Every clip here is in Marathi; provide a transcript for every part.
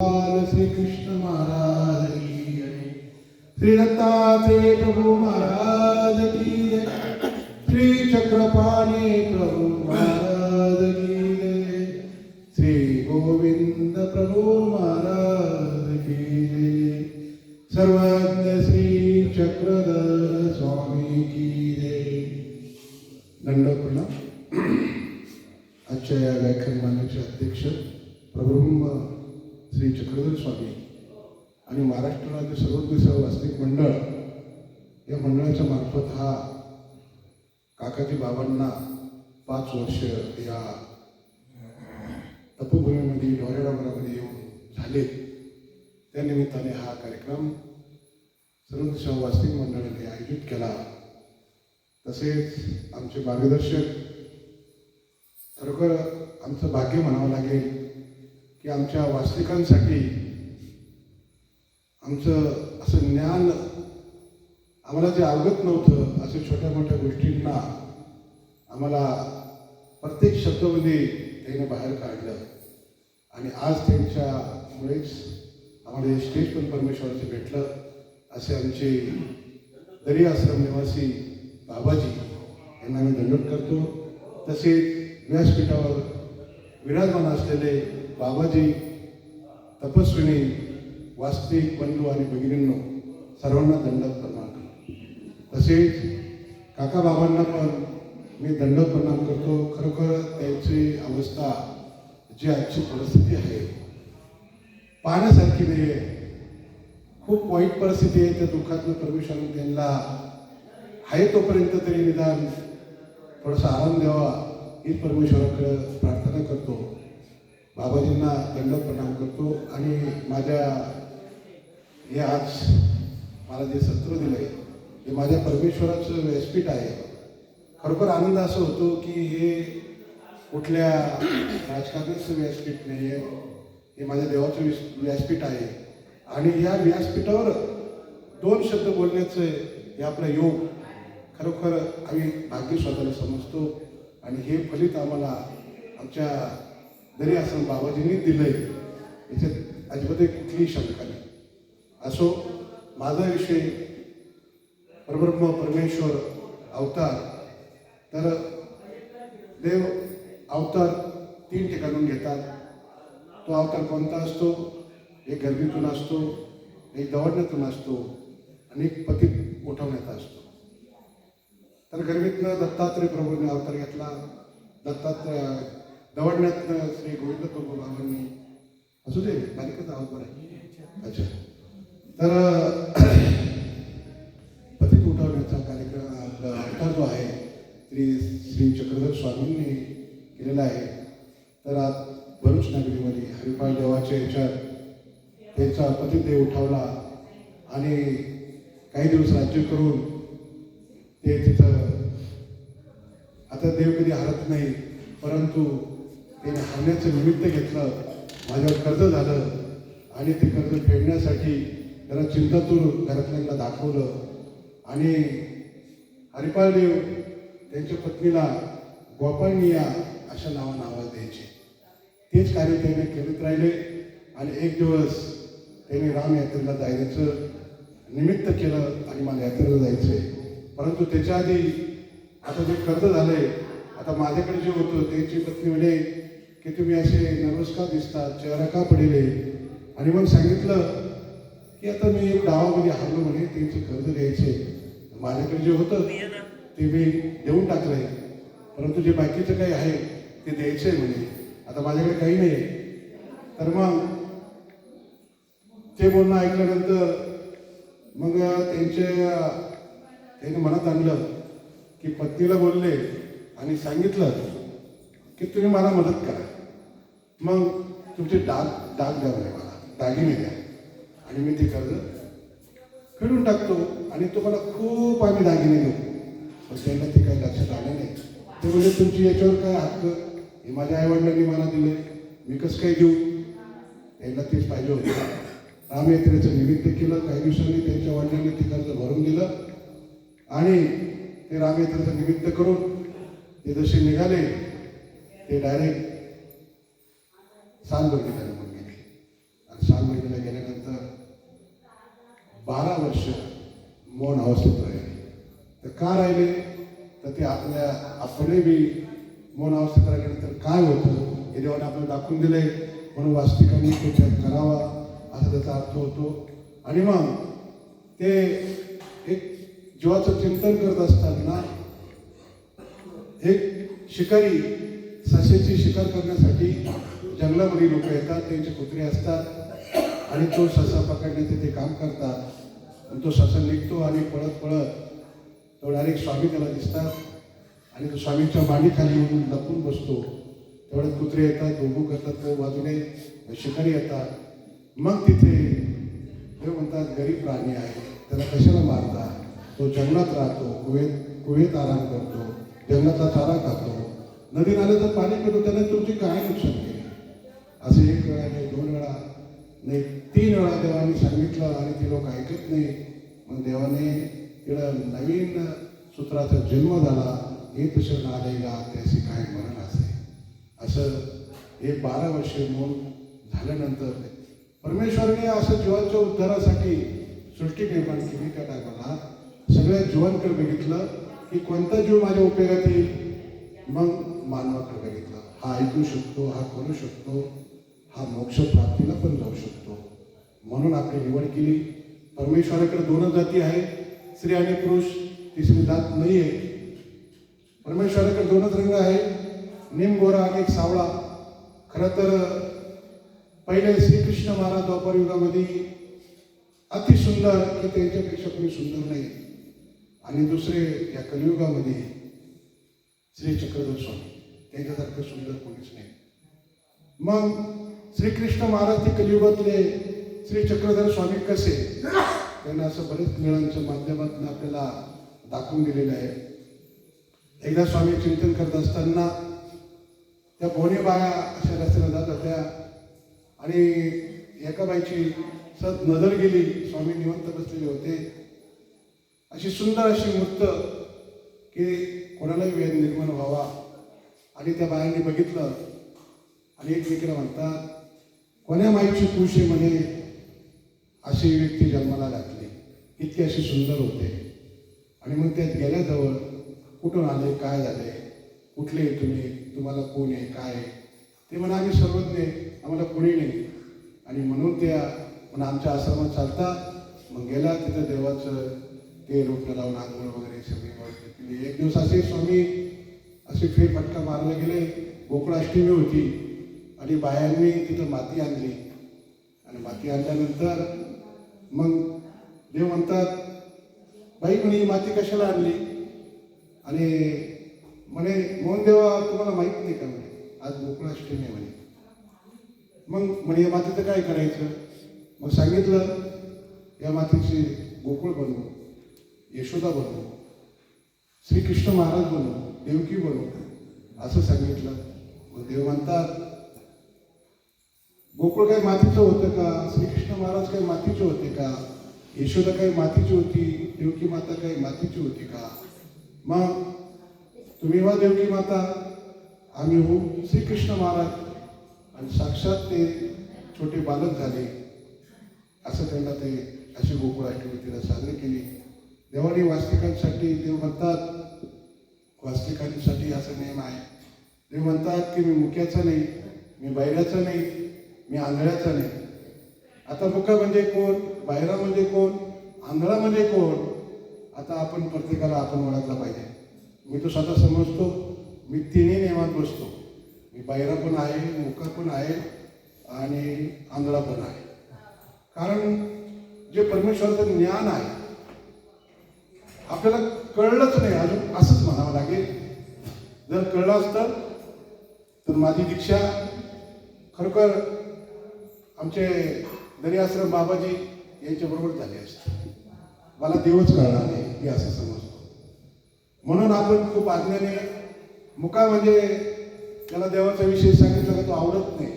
श्री कृष्ण महाराज की श्री दत्तात्रेय प्रभु महाराज की श्री चक्रपाणी प्रभु महाराज की श्री गोविंद प्रभु महाराज की सर्वज्ञ श्री चक्रधर स्वामी की जय। दंडपूर्ण आजच्या या व्याख्यान अध्यक्ष प्रब्रह्म श्री चक्रधर स्वामी आणि महाराष्ट्र राज्य सर्वज्ञ वास्तविक मंडळ या मंडळाच्या मार्फत हा काकाजी बाबांना पाच वर्ष या तपोभूमीमध्ये डोऱ्या येऊन झाले. त्या निमित्ताने हा कार्यक्रम सर्वज्ञ सेवा वास्तविक मंडळाने आयोजित केला. तसेच आमचे मार्गदर्शक खरोखर आमचं भाग्य म्हणावं लागेल. की आमच्या वास्तविकांसाठी आमचं असं ज्ञान आम्हाला जे अवगत नव्हतं अशा छोट्या मोठ्या गोष्टींना आम्हाला प्रत्येक शब्दामध्ये त्याने बाहेर काढलं. आणि आज त्यांच्यामुळेच आम्हाला हे स्टेज पण परमेश्वराचे भेटलं असे आमचे दरी आश्रम निवासी बाबाजी यांना मी दंडवत करतो. तसेच व्यासपीठावर विराजमान असलेले बाबाजी तपस्विनी वास्तविक बंधू आणि भगिनींनो सर्वांना दंडवत प्रणाम तसेच काका बाबांना पण मी दंडवत प्रणाम करतो. खरोखर त्यांची अवस्था जी आजची परिस्थिती आहे पाहण्यासारखी नाही आहे खूप वाईट परिस्थिती आहे त्या दुःखातनं परमेश्वराने त्यांना आहे तोपर्यंत तरी निदान थोडासा आराम द्यावा ही परमेश्वराकडे प्रार्थना करतो. बाबाजींना दंड प्रणाम करतो आणि माझ्या हे आज मला जे सत्र दिलं आहे हे माझ्या परमेश्वराचं व्यासपीठ आहे. खरोखर आनंद असं होतो की हे कुठल्या राजकारणाचं व्यासपीठ नाही आहे हे माझ्या देवाचं विस व्यासपीठ आहे. आणि या व्यासपीठावर दोन शब्द बोलण्याचं हे आपला योग खरोखर आम्ही भाग्य स्वतःला समजतो आणि हे फलित आम्हाला आमच्या जरी असं बाबाजींनी दिलंय याच्यात अजिबात कुठलीही शंका नाही. असो माझा विषय परब्रह्म परमेश्वर अवतार तर देव अवतार तीन ठिकाणून घेतात. तो अवतार कोणता असतो? एक गर्दीतून असतो एक दवडण्यातून असतो आणि एक पतीत उठवण्यात असतो. तर गर्मीतनं दत्तात्रय प्रभूंनी अवतार घेतला. दत्तात्रय दवडण्यातनं श्री गोविंद प्रभू असू दे बालिकच आवाज आहे. अच्छा. तर पतित उठवण्याचा कार्यक्रम आपला अवतार जो आहे श्री श्री चक्रधर स्वामींनी केलेला आहे. तर आज भरूच नगरीमध्ये हरिपाल देवाच्या याच्यात त्यांचा पतिदेव उठवला आणि काही दिवस राज्य करून ते तिथं आता देव कधी हरत नाही परंतु त्याने हरण्याचं निमित्त घेतलं. माझ्यावर कर्ज झालं. आणि ते कर्ज फेडण्यासाठी त्याला चिंतातूर घरातल्यांना दाखवलं. आणि हरिपालदेव त्यांच्या पत्नीला गोपाळनिया अशा नावानं आवाज द्यायचे. तेच कार्य त्याने करीत राहिले. आणि एक दिवस त्याने राम यात्रेला जायचं निमित्त केलं आणि मला यात्रेला जायचं आहे परंतु त्याच्या आधी आता जे कर्ज झालंय आता माझ्याकडे जे होतं त्यांची पत्नी म्हणे की तुम्ही असे नर्वस का दिसतात? चेहरा का पडले? आणि मग सांगितलं की आता मी एक गावामध्ये हरलो म्हणे त्यांचे कर्ज द्यायचे माझ्याकडे जे होतं ते मी देऊन टाकलंय. परंतु जे बाकीचं काही आहे ते द्यायचं आहे म्हणे. आता माझ्याकडे काही नाही. तर मग ते बोलणं ऐकल्यानंतर मग त्यांच्या त्यांनी मनात आणलं की पत्नीला बोलले आणि सांगितलं की तुम्ही मला मदत करा. मग तुमचे डाग डाग द्या म्हणे मला. दागिने द्या. आणि मी ते कर्ज फेडून टाकतो आणि तुम्हाला खूप आम्ही दागिने देऊ. पण त्यांना ते काही लक्षात आलं नाही. ते म्हणजे तुमची याच्यावर काय हक्क? हे माझ्या आईवडिलांनी मला दिले. मी कसं काय देऊ? त्यांना तेच पाहिजे होतं. रामयात्रेचं निमित्त केलं. काही दिवसांनी त्यांच्या वडिलांनी ते कर्ज भरून दिलं. आणि ते रामयात्रेचं निमित्त करून ते जसे निघाले ते डायरेक्ट सालबर्गीला निघून घेतले आणि सालबर्गीला गेल्यानंतर बारा वर्ष मौन अवस्थेत राहिले. तर का राहिले? तर ते आपल्या आपले बी मौन अवस्थेत राहिल्यानंतर काय होतं? हे देवाने आपल्याला दाखवून दिले म्हणून वास्तविकांनी त्याच्यात करावा असा त्याचा अर्थ होतो. आणि मग ते एक जीवाचं चिंतन करत असताना एक शिकारी ससेची शिकार करण्यासाठी जंगलामध्ये लोक येतात त्यांचे कुत्रे असतात आणि तो ससा पकडण्याचे ते काम करतात. आणि तो ससा निघतो आणि पळत पळत तो डायरेक्ट स्वामी त्याला दिसतात आणि तो स्वामीच्या मांडीखाली येऊन लपून बसतो. तेवढ्यात कुत्रे येतात उभू करतात तो बाजूने शिकारी येतात. मग तिथे ते म्हणतात गरीब प्राणी आहे त्याला कशाला मारतात तो जंगलात राहतो कुवेत कुवेत आराम करतो. जंगलातला चारा खातो. नदी नाल्याचं पाणी पितो त्याने तुमची काय नुकसान केलं? असे एक वेळा नाही दोन वेळा नाही तीन वेळा देवाने सांगितलं आणि ते लोक ऐकत नाही. मग देवाने तिला नवीन सूत्राचा जन्म झाला हे तुझं नालेगा त्याशी काय मरण असे. असं हे बारा वर्ष मूल झाल्यानंतर परमेश्वरने असं जीवाच्या उद्धारासाठी सृष्टी निर्माण केली त्या टायमाला सगळ्या जीवांकडे बघितलं की कोणता जीव माझ्या उपयोगात येईल? मग मानवाकडे बघितलं. हा ऐकू शकतो हा करू शकतो हा मोक्ष प्राप्तीला पण जाऊ शकतो. म्हणून आपली निवड केली. परमेश्वराकडे दोनच जाती आहे स्त्री आणि पुरुष तिसरी जात नाही आहे परमेश्वराकडे दोनच रंग आहे निम गोरा आणि एक सावळा. खरं तर पहिले श्रीकृष्ण महाराज द्वापर युगामध्ये अति सुंदर की त्यांच्यापेक्षा कोणी सुंदर नाही. आणि दुसरे या कलियुगामध्ये श्री चक्रधर स्वामी. त्यांच्यासारखं सुंदर कोणीच नाही. मग श्रीकृष्ण महाराज ते कलियुगातले श्री चक्रधर स्वामी कसे? त्यांना असं बरेच मेळांच्या माध्यमातून आपल्याला दाखवून दिलेलं आहे. एकदा स्वामी चिंतन करत असताना त्या बोने बाया अशा रस्त्याला जात होत्या आणि एका बाईची सत नजर गेली. स्वामी निवंत बसलेले होते. अशी सुंदर अशी मूर्त की कोणालाही वेद निर्माण व्हावा. आणि त्या बायांनी बघितलं. आणि एकमेकीला म्हणतात कोण्या माईची कुशी म्हणे अशी व्यक्ती जन्माला घातली? इतकी अशी सुंदर होते. आणि मग त्यात गेल्याजवळ कुठून आले काय झाले? कुठले आहे तुम्ही? तुम्हाला कोण आहे? काय आहे? ते म्हणा आम्ही सर्वज्ञ आम्हाला कोणी नाही. आणि म्हणून त्या म्हणा आमच्या आश्रमात चालतात मग गेला तिथं देवाचं ते रोपं लावून आंघोळ वगैरे सगळी व्यवस्थित केली एक दिवस असे स्वामी असे फेरफटका मारले गेले. गोकुळाष्टमी होती आणि बायांनी तिथं माती आणली. आणि माती आणल्यानंतर मग देव म्हणतात बाई म्हणे ही माती कशाला आणली? आणि म्हणे मोहन देवा तुम्हाला माहीत नाही का म्हणे? आज गोकुळाष्टमी आहे म्हणे. मग म्हणे या मातीचं काय करायचं? मग सांगितलं या मातीची गोकुळ बनवू. यशोदा बनवू श्रीकृष्ण महाराज बनवू देवकी बनवू असं सांगितलं. मग देव म्हणतात गोकुळ काही मातीचं होतं का? श्रीकृष्ण महाराज काही मातीचे होते का? यशोदा काही मातीची होती? देवकी माता काही मातीची होती का? मग तुम्ही वा देवकी माता आम्ही हो श्रीकृष्ण महाराज. आणि साक्षात ते छोटे बालक झाले. असं त्यांना ते अशी गोकुळ तिला साजरी केली. देवाने वास्तिकांसाठी देव म्हणतात वास्तिकांसाठी असा नियम आहे. देव म्हणतात की मी मुक्याचा नाही मी बैराचा नाही मी आंधळ्याचा नाही. आता मुका म्हणजे कोण बायरा म्हणजे कोण आंधळा म्हणजे कोण? आता आपण प्रत्येकाला आपण ओळखला पाहिजे. मी तो स्वतः समजतो मी तिन्ही नियमात बसतो. मी बायरा पण आहे मुका पण आहे आणि आंधळा पण आहे. कारण जे परमेश्वराचं ज्ञान आहे आपल्याला कळलंच नाही अजून असंच म्हणावं लागेल. जर कळलं असतं तर माझी दीक्षा खरोखर आमचे दर्याश्रम बाबाजी यांच्याबरोबर झाले असते. मला देवच कळणार नाही मी असं समजतो. म्हणून आपण खूप आज्ञाने मुका म्हणजे त्याला देवाचा विषय सांगितलं का तो आवडत नाही.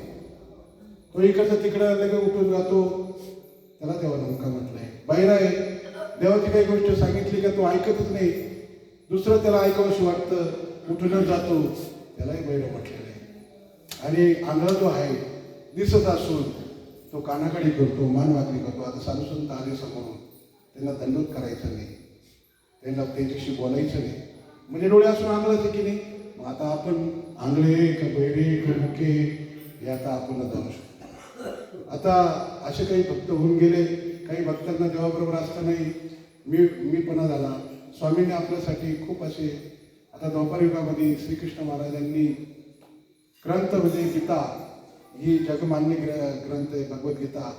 तो इकडचं तिकडं लगेच उठून जातो. त्याला देवाला मुका म्हटलंय. बाहेर आहे. देवाची काही गोष्ट सांगितली का तो ऐकतच नाही. दुसरं त्याला ऐकावंशी वाटतं उठूनच जातो त्यालाही बैल म्हटलेलं आहे आणि आंधळा जो आहे दिसत असून तो कानाकाडी करतो मानवाकडी करतो. आता साधू संत आले समोरून. त्यांना दंडोत करायचं नाही. त्यांना त्यांच्याशी बोलायचं नाही. म्हणजे डोळे असून आंधळाचे की नाही? मग आता आपण आंधळे का बैरे का मुके हे आता आपण जाणू शकतो. आता असे काही भक्त होऊन गेले काही भक्तांना देवाबरोबर असतानाही मी मीपणा झाला. स्वामींनी आपल्यासाठी खूप असे आता द्वापार युगामध्ये श्रीकृष्ण महाराजांनी ग्रंथ म्हणजे गीता ही जगमान्य ग्र ग्रंथ आहे भगवद्गीता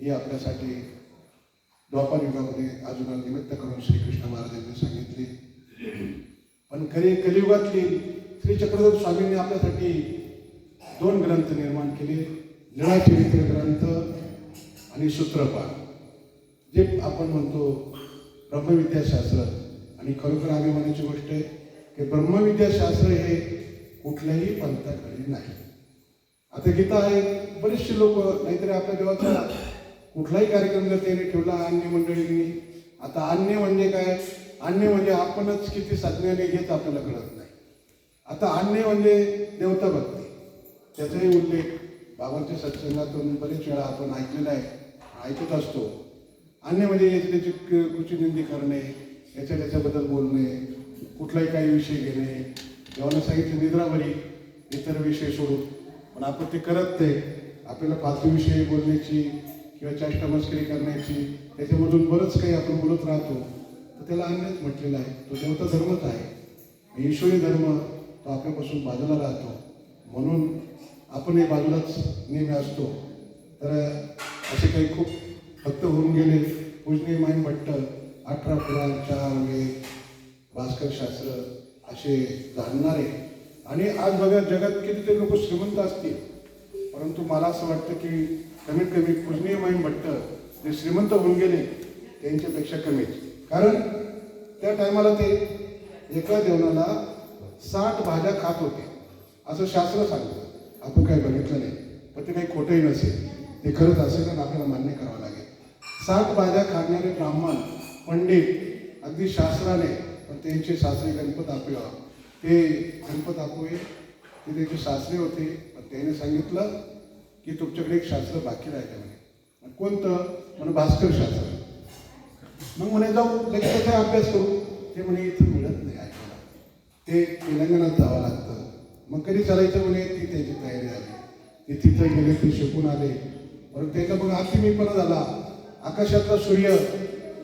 ही आपल्यासाठी द्वापार युगामध्ये अजून निमित्त करून श्रीकृष्ण महाराजांनी सांगितली. पण खरी कलियुगातली श्री चक्रदेव स्वामींनी आपल्यासाठी दोन ग्रंथ निर्माण केले. लीळाचरित्र ग्रंथ आणि सूत्रपाठ जे आपण म्हणतो ब्रह्मविद्याशास्त्र आणि खरोखर अभिमानाची गोष्ट आहे की ब्रह्मविद्याशास्त्र हे कुठल्याही पंथाकडे नाही. आता गीता आहे बरेचसे लोक नाहीतरी आपल्या देवाचा कुठलाही कार्यक्रम जर त्याने ठेवला अन्य मंडळींनी आता अन्य म्हणजे काय? अन्य म्हणजे आपणच किती साधण्याने घेत आपल्याला कळत नाही. आता अन्य म्हणजे देवता भक्ती त्याचाही उल्लेख बाबांच्या सत्संगातून बरेच वेळा आपण ऐकलेला आहे ऐकत असतो. अन्य म्हणजे याची त्याची क- कुचीनिंदी करणे याच्या त्याच्याबद्दल बोलणे कुठलाही काही विषय घेणे देवानं सांगितलं निद्रावरी इतर विषय सोडून पण आपण ते करत नाही. आपल्याला फालतू विषयी बोलण्याची किंवा चाष्टामस्करी करण्याची त्याच्यामधून बरंच काही आपण बोलत राहतो. तर त्याला अन्यच म्हटलेलं आहे. तो देवता धर्मच आहे. ईश्वरी धर्म तो आपल्यापासून बाजूला राहतो. म्हणून आपण हे बाजूलाच नेहमी असतो. तर असे काही खूप फक्त होऊन गेले. पूजनीय माईन भट्ट अठरा पुराण चार वे भास्कर शास्त्र असे जाणणारे आणि आज बघा जगात कितीतरी लोक श्रीमंत असतील. परंतु मला असं वाटतं की कमीत कमी पूजनीय माईन भट्ट जे श्रीमंत होऊन गेले त्यांच्यापेक्षा कमीच कारण त्या टायमाला ते एका जेवणाला साठ भाज्या खात होते. असं शास्त्र सांगतं. आपण काही बघितलं नाही. पण ते काही खोटंही नसेल. ते खरंच असेल तर आपल्याला मान्य करावं लागेल. सात बाद्या खाणारे ब्राह्मण पंडित अगदी शास्त्राने पण त्यांचे शास्त्री गणपत आपुया ते गणपत आपोये ते त्यांचे शास्त्री होते पण त्याने सांगितलं की तुमच्याकडे एक शास्त्र बाकी राहिलं म्हणे. कोणतं? म्हणे भास्कर शास्त्र. मग म्हणे जाऊ लगेच काय अभ्यास करू. ते म्हणे इथं मिळत नाही ऐकायला. ते तेलंगणात जावं लागतं. मग कधी चालायचं म्हणे? ती त्याची तयारी झाली. ते तिथं गेले ते शिकून आले. परत त्याचा मग अतिमीपणा झाला. आकाशातला सूर्य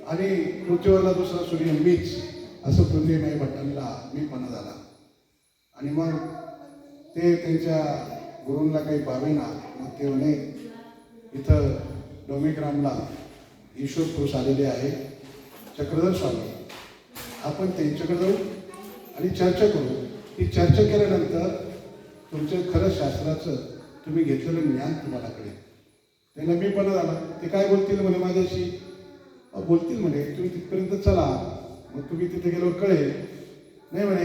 आणि पृथ्वीवरला दुसरा सूर्य मीच असं पृथ्वीमाई भट्टांना मीपणा झाला आणि मग ते त्यांच्या गुरूंना काही पावेना मग ते म्हणे इथं डोमेग्रामला ईश्वर पुरुष आलेले आहे. चक्रधर स्वामी आपण त्यांच्याकडे जाऊ आणि चर्चा करू. ती चर्चा केल्यानंतर तुमचं खरं शास्त्राचं तुम्ही घेतलेलं ज्ञान तुम्हाला कळेल त्यांना मी पण झाला ते काय बोलतील म्हणे माझ्याशी? बोलतील म्हणे तुम्ही तिथपर्यंत चला. मग तुम्ही तिथे गेल्यावर कळेल. नाही म्हणे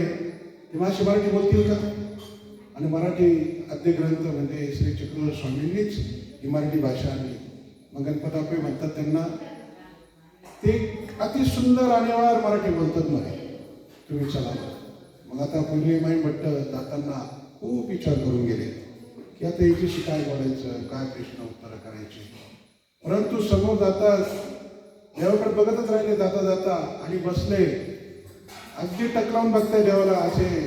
ते माझी मराठी बोलतील का? आणि मराठी आद्य ग्रंथ म्हणजे श्री चक्रधर स्वामींनीच ही मराठी भाषा आणली मग गणपतापे म्हणतात त्यांना. ते अति सुंदर आणि मराठी बोलतात म्हणे. तुम्ही चला. मग आता पूर्वी माई भट्ट जाताना खूप विचार करून गेले. की आता याच्याशी काय बोलायचं काय प्रश्न उत्तरं करायचे? परंतु समोर जाताच देवाकडे बघतच राहिले जाता जाता आणि बसले. अगदी टकलावून बघताय देवाला असे.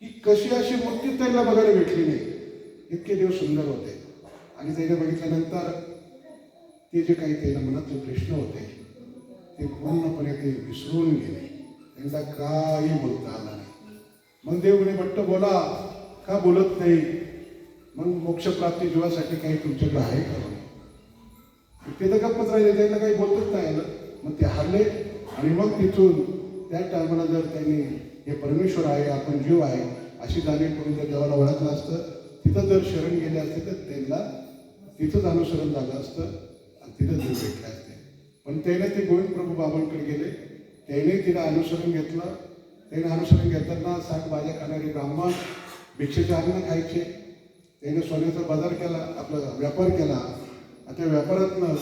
की कशी अशी मूर्ती त्यांना बघायला भेटली नाही. इतके देव सुंदर होते. आणि त्याने बघितल्यानंतर ते जे काही त्याला मनातले प्रश्न होते ते पूर्णपणे ते विसरून गेले. त्यांना काही बोलता आला नाही. मग देव म्हणे भट्ट बोला का बोलत नाही? मग मोक्षप्राप्ती जीवासाठी काही तुमच्याकडे आहे का? ते तर गप्पच राहिले त्यांना काही बोलतच नाही आलं. मग ते हरले आणि मग तिथून त्या टायमाला जर त्यांनी हे परमेश्वर आहे आपण जीव आहे अशी जाणीव करून जर देवाला ओळखलं असतं तिथं जर शरण गेले असते तर त्यांना तिथंच अनुसरण झालं असतं आणि तिथं जीव भेटले असते. पण त्याने ते गोविंद प्रभू बाबांकडे गेले. त्याने तिला अनुसरण घेतलं. त्याने अनुसरण घेताना साठ बाजा खाणारे ब्राह्मण भिक्षेचे अन्न खायचे. त्याने सोन्याचा बाजार केला आपला व्यापार केला. आणि त्या व्यापारातनं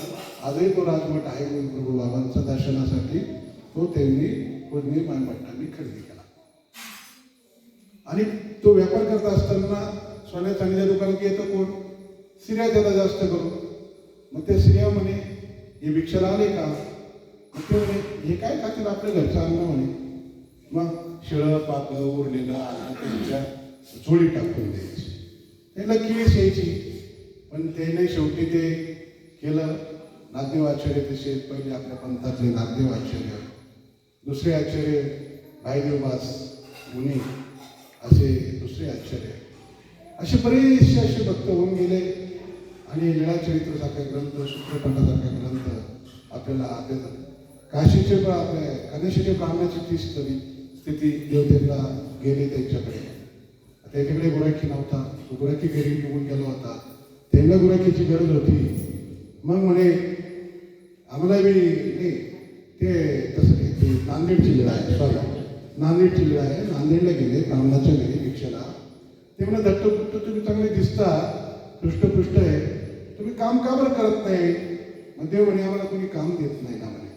आजही तो राजमठ आहे म्हणून प्रभू बाबांच्या दर्शनासाठी तो त्यांनी पूर्णी मानभट्टांनी खरेदी केला. आणि तो व्यापार करत असताना सोन्या चांदीच्या दुकानात येतं कोण? स्त्रिया त्याला जास्त करून. मग त्या स्त्रिया म्हणे हे भिक्षाला आले का? मग ते म्हणे हे काय खातील आपल्या घरचं अन्न म्हणे मग शिळं पाकं उरलेलं अन्न त्यांच्या जोडी टाकून द्यायची. त्याला किळीस यायची पण त्याने शेवटी ते केलं. नागदेव आचार्य तसे पहिले आपल्या पंथातले नागदेव आचार्य दुसरे आचार्य भाईदेवबास मुनी असे दुसरे आचार्य असे बरेचसे असे भक्त होऊन गेले. आणि लीळाचरित्रसारखा ग्रंथ सूत्रपंडासारखा ग्रंथ आपल्याला आढळतात काशीचे पण आपल्या कानेशीच्या ब्राह्मणाची ती स्थिती स्थिती देवतेला गेली त्यांच्याकडे. त्याच्याकडे गुराखी नव्हता तो गुराखी घरी निघून गेला होता. त्यांना गुराखीची गरज होती. मग म्हणे आम्हाला बी नाही ते तसं नाही ते नांदेडची लीळा आहे सॉरी नांदेडची लीळा आहे नांदेडला गेले ब्राह्मणाच्या घरी भिक्षेला. ते म्हणे दत्तपुष्ट तुम्ही चांगले दिसता पृष्ठपृष्ठ आहे. तुम्ही काम का बरं करत नाही? मग देव म्हणे आम्हाला कोणी काम देत नाही ना म्हणे.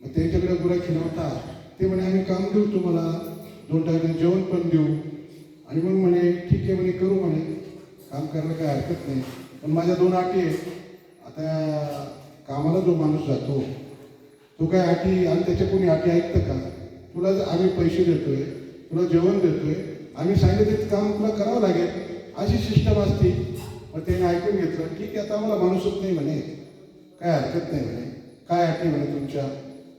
मग त्यांच्याकडे गुराखी नव्हता. ते म्हणे आम्ही काम देऊ तुम्हाला. दोन टाइम जेवण पण देऊ. आणि मग म्हणे ठीक आहे म्हणे करू म्हणे. काम करायला काही हरकत नाही. पण माझ्या दोन अटी आहेत. आता कामाला जो माणूस जातो तो काय अटी आणि त्याच्या कोणी अटी ऐकतं का? तुला जर आम्ही पैसे देतोय तुला जेवण देतोय आम्ही सांगितलं ते काम तुला करावं लागेल अशी सिस्टम असती. मग त्याने ऐकून घेतलं ठीक आहे आता आम्हाला माणूसच नाही म्हणे. काय हरकत नाही म्हणे. काय अटी म्हणे तुमच्या?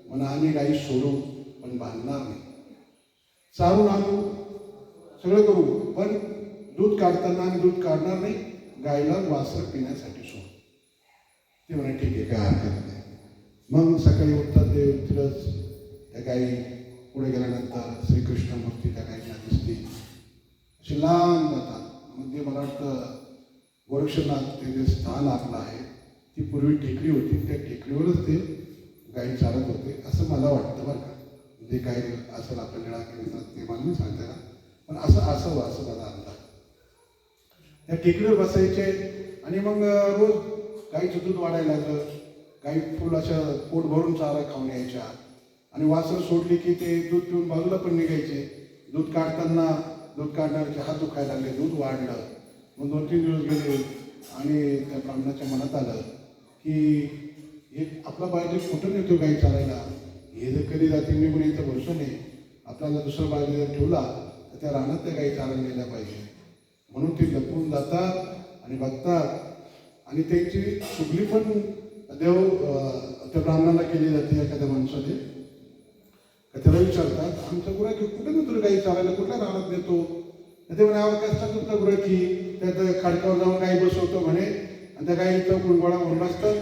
म्हणा आम्ही गाई सोडू पण बांधणार नाही. चारून आणू सगळं करू. पण दूध काढताना आम्ही दूध काढणार नाही गायला वासर पिण्यासाठी सोड. ते म्हणे ठीक आहे काय हरकत नाही. मग सकाळी उठतात ते उठलंच त्या गाई पुढे गेल्यानंतर श्रीकृष्ण मूर्ती त्या गाईला दिसते. अशी लांब जातात. म्हणजे मला वाटतं गोरक्षनाथ ते जे स्थान आपलं आहे ती पूर्वी टेकडी होती. त्या टेकडीवरच ते गाई चालत होते असं मला वाटतं बरं का. जे काही असेल आपल्याला ते मला नाही सांगता पण असं असावं असं माझा अंदाज त्या टेकडीवर बसायचे आणि मग रोज गाईचं दूध वाढायला लागलं. गाई फुल अशा पोट भरून चारा खाऊन यायच्या. आणि वासर सोडली की ते दूध पिऊन बाजूला पण निघायचे. दूध काढताना दूध काढणाऱ्याचे हात दुखायला लागले. दूध वाढलं. मग दोन तीन दिवस गेले आणि त्या ब्राह्मणाच्या मनात आलं की हे आपला बायले कुठं नेतो गाई चालायला हे जर कधी जातीने पण इथं भरोसा नाही. आपल्याला दुसरा बायले जर ठेवला त्या रानात त्या गाई चालून गेल्या पाहिजे. म्हणून ते लपून जातात आणि बघतात. आणि त्यांची सुगली पण देव त्या ब्राह्मणाला केली जाते एखाद्या माणसाने. का त्याला विचारतात आमचा गुराखी कुठे नेतो तुला गाई चालायला? कुठल्या रानात नेतो? तर ते म्हणे आवाज तुमचा गुरा की त्या खडकावर जाऊन गाई बसवतो म्हणे. आणि त्या गाईचं गुणगोळा म्हणून असतात.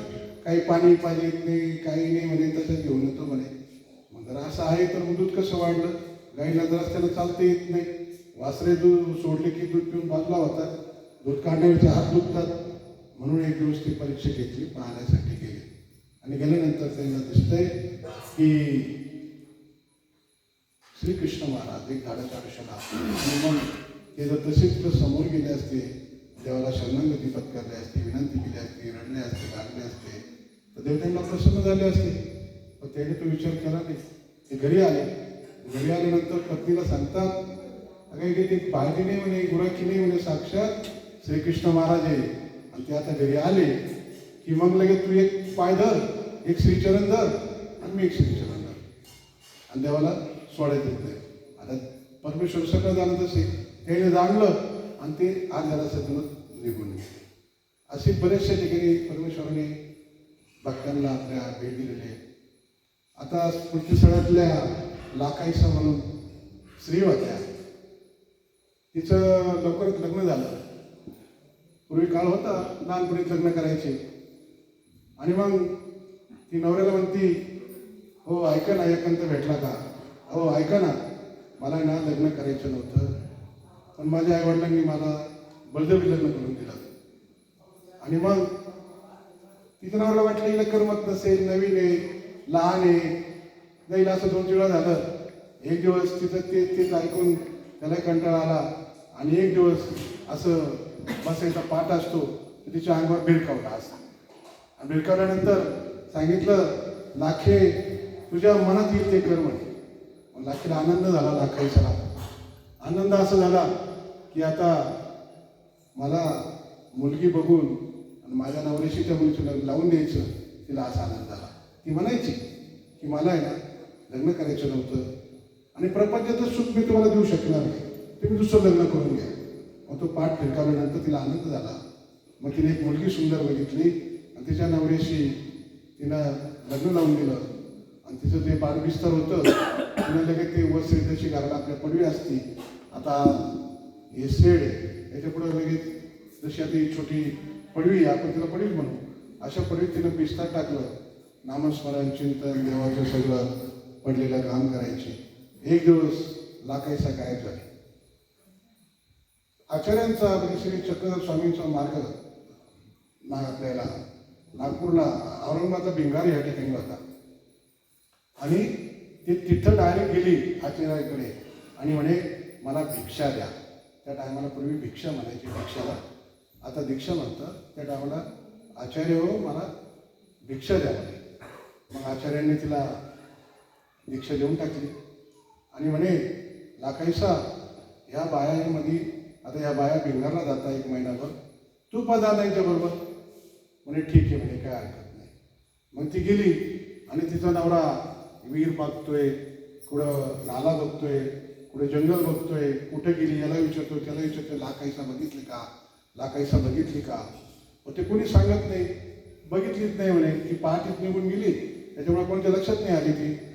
काही पाणी पाणी येत नाही काही नाही म्हणे तसं घेऊन येतो म्हणे. मग जर असं आहे तर मग दूध कसं वाढलं? गाईला जर रस्त्याला चालता येत नाही. वासरे दूध सोडले की दूध पिऊन बाजूला होतात दूध काढण्याचे हात दुखतात. म्हणून एक दिवस ती परीक्षा घेतली पाहण्यासाठी गेले. आणि गेल्यानंतर त्यांना दिसतंय की श्रीकृष्ण महाराज एक झाडाच्या आयुष्याला आणि मग ते जर तसेच जर समोर गेले असते देवाला शरणागती पत्करले असते विनंती केली असते रडले असते गागले असते तर देव त्यांना प्रसन्न झाले असते. पण त्याने तो विचार केला नाही. ते घरी आले. घरी आल्यानंतर पत्नीला सांगतात अगं ती पाहिली नाही म्हणे गुराखी नाही म्हणे साक्षात श्रीकृष्ण महाराज आहे. आणि ते आता घरी आले की मग लगेच तू एक पाय धर एक श्रीचरण धर आणि मी एक श्रीचरण धर. आणि देवाला सोडायचं नाही आता परमेश्वर सगळं जाणत असे. त्याने जाणलं आणि ते आज जरा सगळं निघून गेले. असे बरेचशा ठिकाणी परमेश्वराने भक्तांना आपल्या भेट दिलेली आहे आता स्मृतीस्थळातल्या लाखाईसा म्हणून स्त्री होत्या. तिचं लवकरच लग्न झालं. पूर्वी काळ होता लहानपणीच लग्न करायचे. आणि मग ती नवऱ्याला म्हणती हो ऐका ना एकांत भेटला का? हो ऐका ना मला ना लग्न करायचं नव्हतं. पण माझ्या आईवडिलांनी मला बलदेवी लग्न करून दिलं. आणि मग तिच्या नवऱ्याला वाटलं हिला करमत नसेल नवीन आहे लहान आहे जाईल असं दोन वेळा झालं. एक दिवस तिथं ते तेच ऐकून त्याला कंटाळा आला आणि एक दिवस असं बसायचा पाठ असतो तर तिच्या अंगावर भिरकावला असा. आणि भिरकावल्यानंतर सांगितलं लाखे तुझ्या मनात येईल ते कर म्हणे. लाखेला आनंद झाला लाखाईचा आनंद असा झाला की आता मला मुलगी बघून आणि माझ्या नवऱ्याशी त्या मुलीचं लावून द्यायचं तिला असा आनंद झाला ती म्हणायची की मला आहे ना लग्न करायचं नव्हतं. आणि प्रपंचाचं सुख मी तुम्हाला देऊ शकणार नाही. तुम्ही दुसरं लग्न करून घ्या. मग तो पाठ फिरकावल्यानंतर तिला आनंद झाला. मग तिने एक मुलगी सुंदर बघितली आणि तिच्या नवऱ्याशी तिनं लग्न लावून दिलं. आणि तिचं ते बालबिस्तर होतं तिनं लगेच ते वस्त्र तशी घराला आपल्या पडवी असती. आता हे सेड आहे याच्यापुढे लगेच जशी आता ही छोटी पडवी आहे आपण तिला पडवी म्हणू. अशा पडवीत तिनं बिस्तार टाकलं. नामस्मरण चिंतन देवाचं सगळं. पडलेलं काम करायचे. एक दिवस लाखायचा गायब झाले. आचार्यांचा म्हणजे श्री चक्रधर स्वामींचा मार्ग ना आपल्याला नागपूरला औरंगाबादचा भिंगारी या ठिकाणी होता. आणि ती तिथं डायरेक्ट गेली आचार्याकडे आणि म्हणे मला भिक्षा द्या. त्या टायमाला पूर्वी भिक्षा म्हणायची भिक्षाला. आता दीक्षा म्हणतात. त्या टायमाला आचार्य हो मला भिक्षा द्या म्हणे. मग आचार्यांनी तिला दीक्षा देऊन टाकली. आणि म्हणे लाखाईसा ह्या बायांमध्ये आता ह्या बाया भिंगारला जाता एक महिनाभर. तू पदा जा त्यांच्याबरोबर म्हणे ठीक आहे म्हणे काय हरकत नाही. मग ती गेली आणि तिचा नवरा विहीर बघतोय कुठं नाला बघतोय कुठे जंगल बघतोय कुठे गेली याला विचारतो त्याला विचारतो लाखाईसा बघितली का? लाखाईसा बघितली का? मग ते कोणी सांगत नाही. बघितलीच नाही म्हणे. ती पहाटीत निघून गेली. त्याच्यामुळे कोणत्या लक्षात नाही आली ती.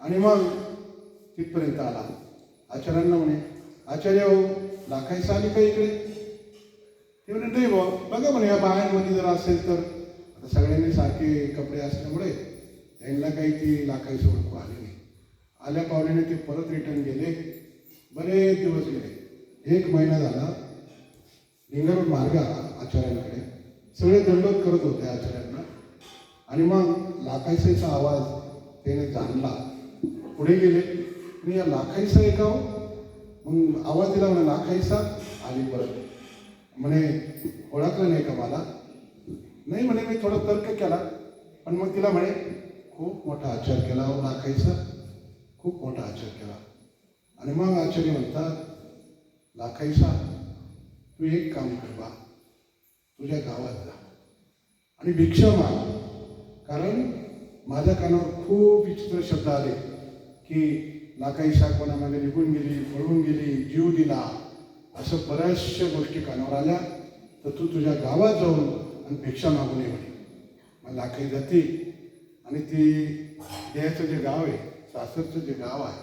आणि मग तिथपर्यंत आला. आचार्यांना म्हणे आचार्य हो लाखायचं आली का इकडे? ते म्हणे नाही बुवा बघा म्हणे या बायांमध्ये जर असेल तर. आता सगळ्यांनी सारखे कपडे असल्यामुळे त्यांना काही ती लाखायचं ओळखू आली नाही. आल्या पावल्याने ते परत रिटर्न गेले. बरेच दिवस गेले. एक महिना झाला. लिंगारोड मार्ग आला आचार्यांकडे. सगळे दंडोत करत होते आचार्यांना. आणि मग लाखायसाचा आवाज त्याने जाणला. पुढे गेले. मी या लाखाईसा एका हो? मग आवाज दिला म्हणे लाखाईसा. आली परत. म्हणे ओळखलं नाही का मला? नाही म्हणे मी थोडा तर्क केला. पण मग तिला म्हणे खूप मोठा आचार केला हो लाखाईसा. खूप मोठा आचार केला. आणि मग आचार्य म्हणतात लाखाईसा तू एक काम कर बा. तुझ्या गावात जा. आणि भिक्षा माग. कारण माझ्या कानावर खूप विचित्र शब्द आले. की लाखाईसा कोणामागे निघून गेली पळून गेली जीव दिला असं बऱ्याचशा गोष्टी कानावर आल्या तर तू तुझ्या गावात जाऊन आणि भिक्षा मागून ये म्हणे. मग लाखाई जाते आणि ती देहाचं जे गाव आहे सासरचं जे गाव आहे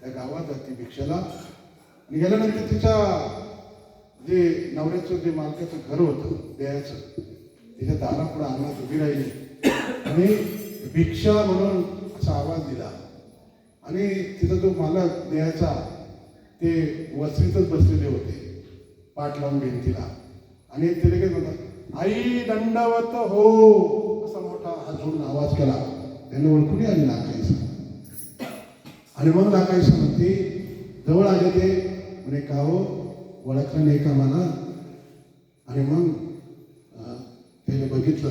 त्या गावात जाते भिक्षेला. आणि गेल्यानंतर तिच्या जे नवऱ्याचं जे मालकाचं घर होतं देहाचं तिच्या दारापुढं अंगणात उभी राहिली. आणि भिक्षा म्हणून असा आवाज दिला. आणि तिचा जो मालक देहाचा ते वस्त्रीतच बसलेले होते पाठ लावून भिंतीला. आणि ते लगेच म्हणतात आई दंडवत हो असा मोठा हात जोडून आवाज केला. त्यांना ओळखून आली नाकायचं आणि मग नाकायचं म्हणते जवळ आले ते. म्हणे का हो? ओळखलं नाही का मला? आणि मग त्याने बघितलं.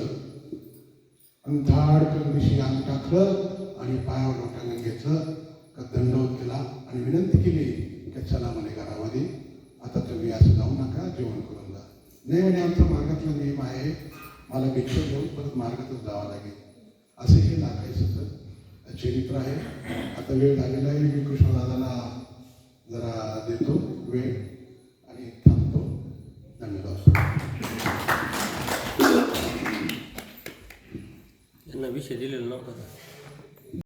आणि धाड दिवशी अंग टाकलं. आणि पायावर लोटांगण घेतलं का दंडवत केला आणि विनंती केली की चला म्हणे घरामध्ये आता तुम्ही असं जाऊ नका जेवण करून जा. नाही म्हणे आमचा मार्गातला नियम आहे मला भिक्षा घेऊन परत मार्गातच जावं लागेल. असं हे लागायचं चरित्र आहे. आता वेळ झालेला आहे मी कृष्णदादाला जरा देतो वेळ आणि थांबतो. धन्यवाद. यांना विषय दिलेला नव्हता.